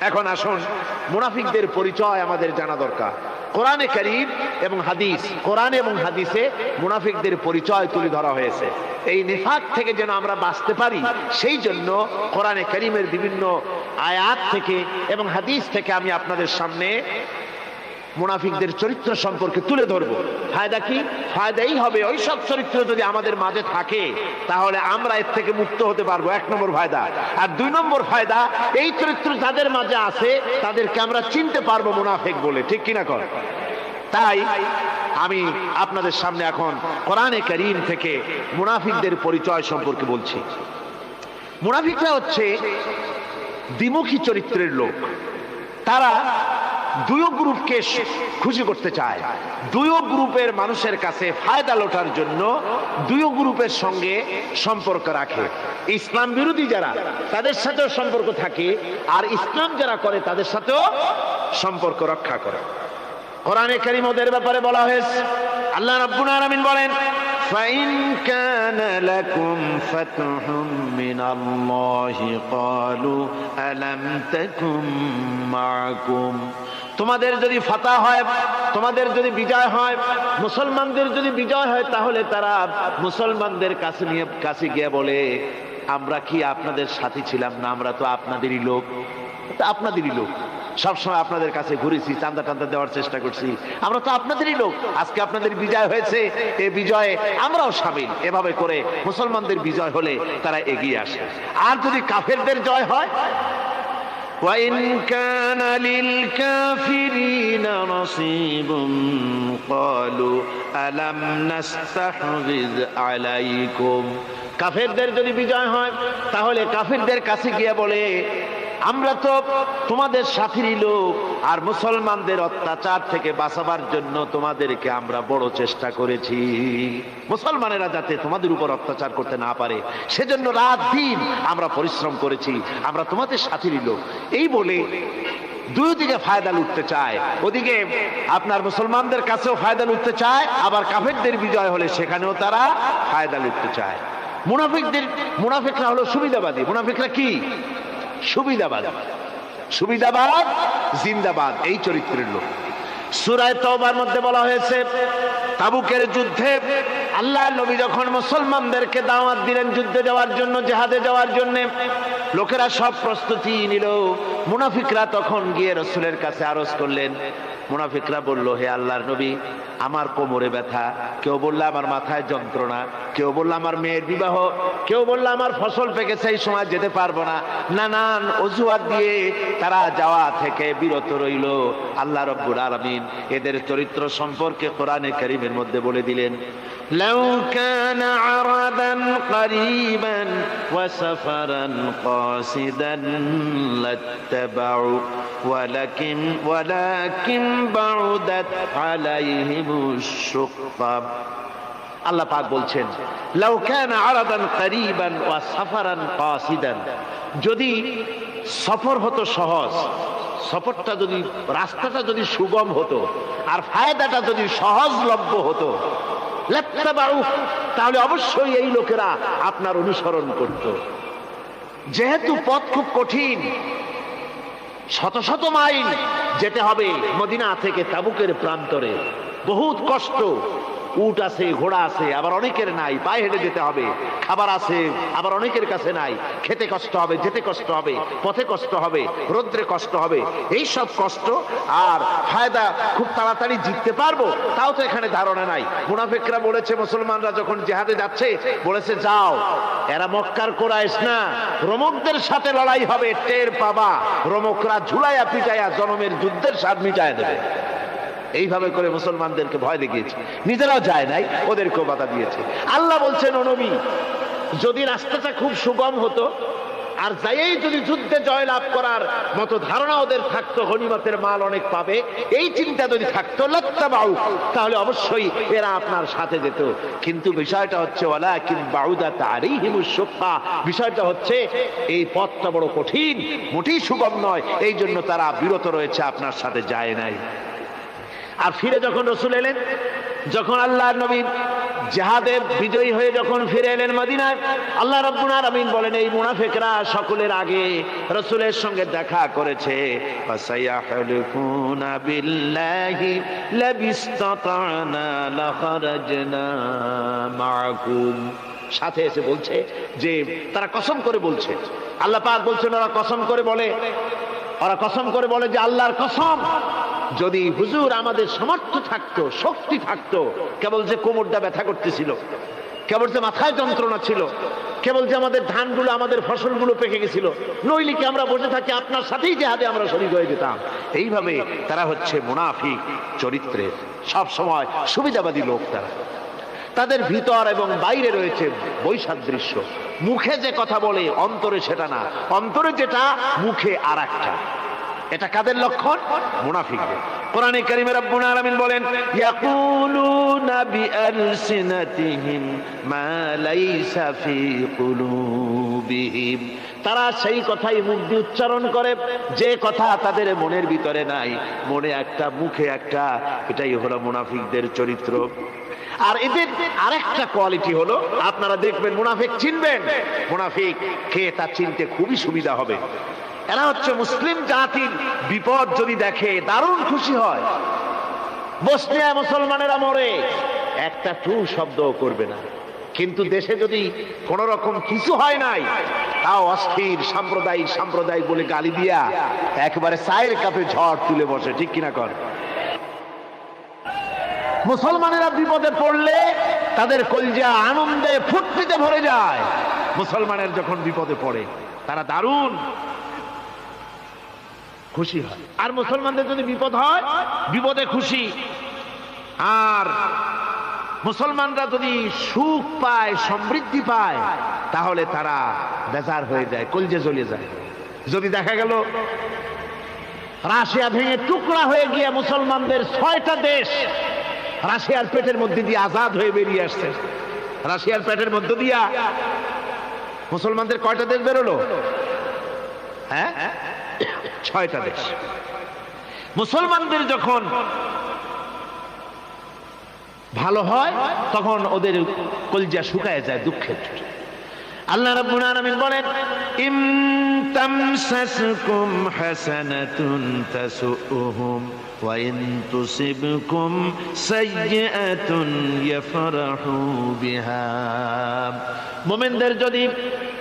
এখন আসুন, মুনাফিকদের পরিচয় আমাদের জানা দরকার। কোরআনে করিম এবং হাদিস, কোরআন এবং হাদিসে মুনাফিকদের পরিচয় তুলে ধরা হয়েছে। এই নিফাক থেকে যেন আমরা বাঁচতে পারি, সেই জন্য কোরআনে করিমের বিভিন্ন আয়াত থেকে এবং হাদিস থেকে আমি আপনাদের সামনে মুনাফিকদের চরিত্র সম্পর্কে তুলে ধরবো। ফায়দা কি? ফায়দাই হবে ওই সব চরিত্র যদি আমাদের মাঝে থাকে, তাহলে আমরা এর থেকে মুক্ত হতে পারব। এক নম্বর ফায়দা। আর দুই নম্বর ফায়দা, এই চরিত্র যাদের মাঝে আছে, তাদেরকে আমরা চিনতে পারব মুনাফিক বলে। ঠিক কিনা কর? তাই আমি আপনাদের সামনে এখন কোরআনে করিম থেকে মুনাফিকদের পরিচয় সম্পর্কে বলছি। মুনাফিকরা হচ্ছে দ্বিমুখী চরিত্রের লোক। তারা দুই গ্রুপকে খুশি করতে চায় দুই গ্রুপের মানুষের কাছে ফায়দা লোটার জন্য দুই গ্রুপের সঙ্গে সম্পর্ক রাখে ইসলাম বিরোধী যারা তাদের সাথেও সম্পর্ক থাকে আর ইসলাম যারা করে তাদের সাথেও সম্পর্ক রক্ষা করে কোরআনে কারিম ওদের ব্যাপারে বলা হয়েছে আল্লাহ রাব্বুল আলামিন বলেন فإن كان لكم فتح من الله قالوا ألم تكن معكم তোমাদের যদি ফাতা হয়, তোমাদের যদি বিজয় হয়, মুসলমানদের যদি বিজয় হয়, তাহলে তারা মুসলমানদের কাছে নিয়ে, কাছে গিয়ে বলে, আমরা কি আপনাদের সাথী ছিলাম না? আমরা তো আপনাদেরই লোক। আপনাদেরই লোক। সবসময় আপনাদের কাছে ঘুরেছি, চান্দা টান্দা দেওয়ার চেষ্টা করছি। আমরা তো আপনাদেরই লোক। আজকে আপনাদের বিজয় হয়েছে। এই বিজয়ে আমরাও সামিল। এভাবে করে মুসলমানদের বিজয় হলে তারা এগিয়ে আসে। আর যদি কাফেরদের জয় হয় وإن كان للكافرين نصيب قالوا ألم نستحوذ عليكم কাফেরদের যদি বিজয় হয় তাহলে কাফেরদের কাছে গিয়ে বলে আমরা তো তোমাদের সাথীরই লোক, আর মুসলমানদের অত্যাচার থেকে বাঁচাবার জন্য তোমাদেরকে আমরা বড় চেষ্টা করেছি। মুসলমানেরা যাতে তোমাদের উপর অত্যাচার করতে না পারে, সেজন্য রাত দিন আমরা পরিশ্রম করেছি, আমরা তোমাদের সাথীরই লোক। এই বলে দুই দিকে ফায়দা লুটতে চায়, ওদিকে আপনার মুসলমানদের কাছেও ফায়দা লুটতে চায়, আবার কাফেরদের বিজয় হলে সেখানেও তারা ফায়দা লুটতে চায়। মুনাফিকদের, মুনাফিকরা হলো সুবিধাবাদী। মুনাফিকরা কি? সুবিধাবাদ। সুবিধাবাদ, জিন্দাবাদ, এই চরিত্রের লোক। সুরায় তওবার মধ্যে বলা হয়েছে, তাবুকের যুদ্ধে আল্লাহ নবী যখন মুসলমানদেরকে দাওয়াত দিলেন যুদ্ধে যাওয়ার জন্য, জেহাদে যাওয়ার জন্য, লোকেরা সব প্রস্তুতি নিল। মুনাফিকরা তখন গিয়ে রসুলের কাছে আরজ করলেন মুনাফিকরা বলল হে আল্লাহর নবী আমার কোমরে ব্যথা কেউ বললো আমার মাথায় যন্ত্রণা কেউ বললো আমার মেয়ের বিবাহ কেউ বললো আমার ফসল পেকেছে এই সময় যেতে পারবো না নানান অজুহাত দিয়ে তারা যাওয়া থেকে বিরত রইল আল্লাহ রব্বুর আলমিন এদের চরিত্র সম্পর্কে কোরআনে করিমের মধ্যে বলে দিলেন لو كان عرضا قريبا وسفرا قاصدا لاتبعوا ولكن ولكن আল্লাহ পাক বলছেন আরাদান করিবান সাফারান যদি সফর হতো সহজ, সফরটা যদি, রাস্তাটা যদি সুগম হতো, আর ফায়দাটা যদি সহজলভ্য হতো তাহলে অবশ্যই এই লোকেরা আপনার অনুসরণ করত। যেহেতু পথ খুব কঠিন শত শত মাইল যেতে হবে মদিনা থেকে তাবুকের প্রান্তরে। বহুত কষ্ট উট আছে, ঘোড়া আছে, আবার অনেকের নাই, পায়ে হেঁটে যেতে হবে। খাবার আছে, আবার অনেকের কাছে নাই। খেতে কষ্ট হবে, যেতে কষ্ট হবে, পথে কষ্ট হবে, রৌদ্রে কষ্ট হবে, এই সব কষ্ট আর ফায়দা খুব তাড়াতাড়ি জিততে পারব, তাও তো এখানে ধারণা নাই। মুনাফিকরা বলেছে, মুসলমানরা যখন জেহাদে যাচ্ছে, বলেছে, যাও, এরা মক্কার কোরাইশ না, রোমকদের সাথে লড়াই হবে, টের পাবা। রোমকরা ঝুলাইয়া পিটাইয়া জনমের যুদ্ধের স্বাদ মিটায় দেবে। এইভাবে করে মুসলমানদেরকে ভয় দেখিয়েছে। নিজেরাও যায় নাই, ওদেরকেও বাধা দিয়েছে। আল্লাহ বলছেন, ও নবী, যদি রাস্তাটা খুব সুগম হতো, আর যাইয়েই যদি যুদ্ধে জয়লাভ করার মতো ধারণা ওদের থাকতো, গনিমতের মাল অনেক পাবে, এই চিন্তা যদি থাকতো, লত্তাবাউ, তাহলে অবশ্যই এরা আপনার সাথে যেত। কিন্তু বিষয়টা হচ্ছে ওলা কিন বাউদা তারই হিমুসুক্কা বিষয়টা হচ্ছে, এই পথটা বড় কঠিন, মোটেই সুগম নয়, এই জন্য তারা বিরত রয়েছে, আপনার সাথে যায় নাই। আর ফিরে যখন রসুল এলেন, যখন আল্লাহ নবী জেহাদে বিজয়ী হয়ে যখন ফিরে এলেন মদিনায়, আল্লাহ রব্বুল আলামিন বলেন, এই মুনাফিকরা সকলের আগে রসুলের সঙ্গে দেখা করেছে। সাথে এসে বলছে যে, তারা কসম করে বলছে। আল্লাহ পাক বলছেন, ওরা কসম করে বলে। ওরা কসম করে বলে যে, আল্লাহর কসম যদি হুজুর আমাদের সামর্থ্য থাকতো, শক্তি থাকতো, কেবল যে কোমরটা ব্যথা করতেছিল, কেবল যে মাথায় যন্ত্রণা ছিল, কেবল যে আমাদের ধানগুলো, আমাদের ফসলগুলো পেকে গেছিল, নইলে কি আমরা বসে থাকি আপনার সাথেই যে হাতে আমরা শরীর হয়ে যেতাম? এইভাবে তারা হচ্ছে মুনাফিক চরিত্রের সব সময় সুবিধাবাদী লোক তারা। তাদের ভিতর এবং বাইরে রয়েছে বৈসাদৃশ্য মুখে যে কথা বলে, অন্তরে সেটা না। অন্তরে যেটা, মুখে আর একটা এটা কাদের লক্ষণ? মুনাফিকদের। কোরআনে কারিমে রব্বুল আলামিন বলেন, ইয়াকুলুনা বিআলসিনাতিহিম মা লাইসা ফি কুলুবিহিম। তারা সেই কথাই মুখ দিয়ে উচ্চারণ করে, যে কথা তাদের মনের ভিতরে নাই। মনে একটা, মুখে একটা, এটাই হলো মুনাফিকদের চরিত্র। আর এদের আরেকটা কোয়ালিটি হলো, আপনারা দেখবেন মুনাফিক চিনবেন। মুনাফিক খেয়ে তা চিনতে খুবই সুবিধা হবে। এরা হচ্ছে মুসলিম জাতির বিপদ যদি দেখে দারুণ খুশি হয়। বসনিয়া মুসলমানেরা মরে, একটা টু শব্দ করবে না। কিন্তু দেশে যদি কোন রকম কিছু হয় নাই, তাও অস্থির সাম্প্রদায়িক সাম্প্রদায়িক বলে গালি দিয়া একেবারে চায়ের কাপে ঝড় তুলে বসে, ঠিক কিনা কর? মুসলমানেরা বিপদে পড়লে তাদের কলজা আনন্দে ফুটপিতে ভরে যায়। মুসলমানের যখন বিপদে পড়ে, তারা দারুণ খুশি হয়। আর মুসলমানদের যদি বিপদ হয়, বিপদে খুশি। আর মুসলমানরা যদি সুখ পায়, সমৃদ্ধি পায়, তাহলে তারা বেজার হয়ে যায়, কলজে জ্বলে যায়। যদি দেখা গেল, রাশিয়া ভেঙে টুকরা হয়ে গিয়ে মুসলমানদের ছয়টা দেশ রাশিয়ার পেটের মধ্যে দিয়ে আজাদ হয়ে বেরিয়ে আসছে। রাশিয়ার পেটের মধ্য দিয়া মুসলমানদের কয়টা দেশ বেরোলো? হ্যাঁ? ছয়টা দেশ। মুসলমানদের যখন ভালো হয়, তখন ওদের কলজা শুকায় যায় দুঃখের আল্লাহ রাব্বুল আলামিন বলেন, ইম তামসাসকুম হাসানাতুন তাসুহুম ওয়া ইন তুসিবকুম সাইয়্যাতুন ইয়াফরাহু বিহা। মুমিনদের যদি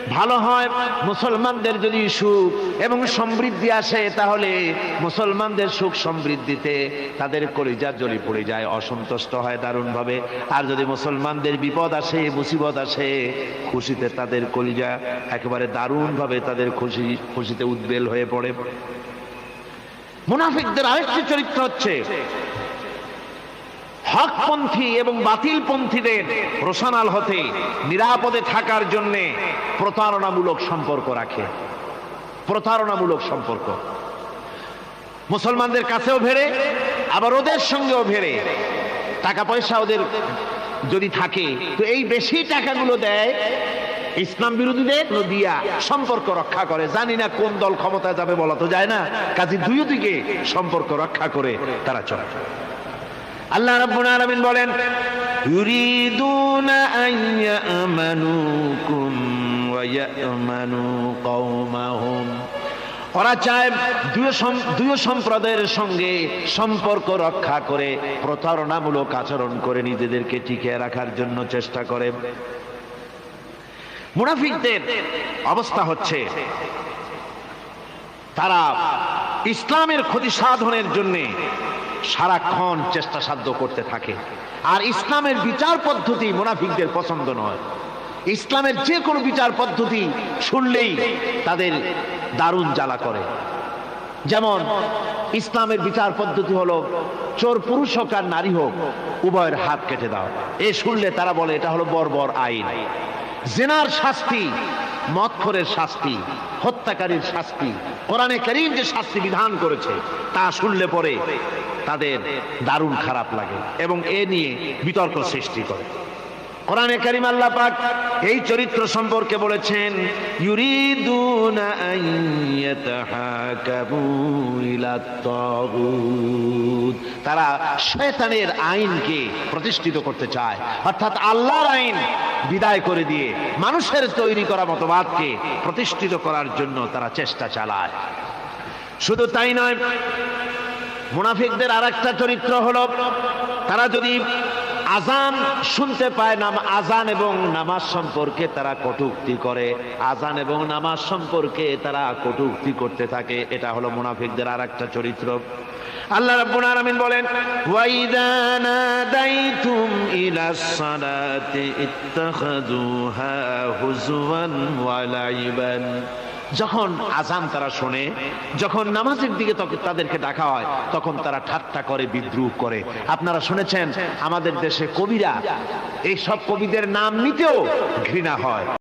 ভালো হয়, মুসলমানদের যদি সুখ এবং সমৃদ্ধি আসে, তাহলে মুসলমানদের সুখ সমৃদ্ধিতে তাদের কলিজা জ্বলি পড়ে যায়, অসন্তুষ্ট হয় দারুণভাবে। আর যদি মুসলমানদের বিপদ আসে, মুসিবত আসে, খুশিতে তাদের কলিজা একেবারে দারুণভাবে তাদের খুশি, খুশিতে উদ্বেল হয়ে পড়ে। মুনাফিকদের আরেকটি চরিত্র হচ্ছে হকপন্থী এবং বাতিলপন্থীদের রোশনাল হতে নিরাপদে থাকার জন্যে প্রতারণামূলক সম্পর্ক রাখে। প্রতারণামূলক সম্পর্ক। মুসলমানদের কাছেও ভেড়ে, আবার ওদের সঙ্গেও ভেড়ে। টাকা পয়সা ওদের যদি থাকে, তো এই বেশি টাকাগুলো দেয়, ইসলাম বিরোধীদের দিয়া সম্পর্ক রক্ষা করে। জানি না কোন দল ক্ষমতায় যাবে, বলা তো যায় না। কাজে দুই দিকে সম্পর্ক রক্ষা করে তারা চলে। আল্লাহ রাব্বুল আলামিন বলেন, ইউরিদুনা ওয়া ইয়ামানু কওমাহুম। ওরা চায় দুই সম্প্রদায়ের সঙ্গে সম্পর্ক রক্ষা করে প্রতারণামূলক আচরণ করে নিজেদেরকে টিকে রাখার জন্য চেষ্টা করে। মুনাফিকদের অবস্থা হচ্ছে, তারা ইসলামের ক্ষতি সাধনের জন্যে সারাক্ষণ চেষ্টা সাধ্য করতে থাকে। আর ইসলামের বিচার পদ্ধতি মুনাফিকদের পছন্দ নয়। ইসলামের যে কোনো বিচার পদ্ধতি শুনলেই তাদের দারুণ জ্বালা করে। যেমন, ইসলামের বিচার পদ্ধতি হলো, চোর পুরুষ হোক আর নারী হোক, উভয়ের হাত কেটে দাও। এ শুনলে তারা বলে, এটা হলো বর্বর আইন। জেনার শাস্তি মৎখরের শাস্তি, হত্যাকারীর শাস্তি, কোরআনে করিম যে শাস্তি বিধান করেছে, তা শুনলে পরে তাদের দারুণ খারাপ লাগে এবং এ নিয়ে বিতর্ক সৃষ্টি করে। কোরআনে কারিম আল্লাহ পাক এই চরিত্র সম্পর্কে বলেছেন তারা শয়তানের আইনকে প্রতিষ্ঠিত করতে চায়। অর্থাৎ আল্লাহর আইন বিদায় করে দিয়ে মানুষের তৈরি করা মতবাদকে প্রতিষ্ঠিত করার জন্য তারা চেষ্টা চালায়। শুধু তাই নয়, মুনাফিকদের আর একটা চরিত্র হলো, তারা যদি আজান শুনতে পায় নাম আজান এবং নামাজ সম্পর্কে তারা কটুক্তি করে। আজান এবং নামাজ সম্পর্কে তারা কটুক্তি করতে থাকে। এটা হলো মুনাফিকদের আর একটা চরিত্র। আল্লাহ রাব্বুল আলামিন বলেন ওয়াইদা নাদাইতুম ইলাস সালাতি ইত্তাখাযুহা ওয়া লাইবান। যখন আজান তারা শোনে, যখন নামাজের দিকে তাদেরকে ডাকা হয়, তখন তারা ঠাট্টা করে, বিদ্রুপ করে। আপনারা শুনেছেন, আমাদের দেশে কবিরা এই সব কবিদের নাম নিতেও ঘৃণা হয়।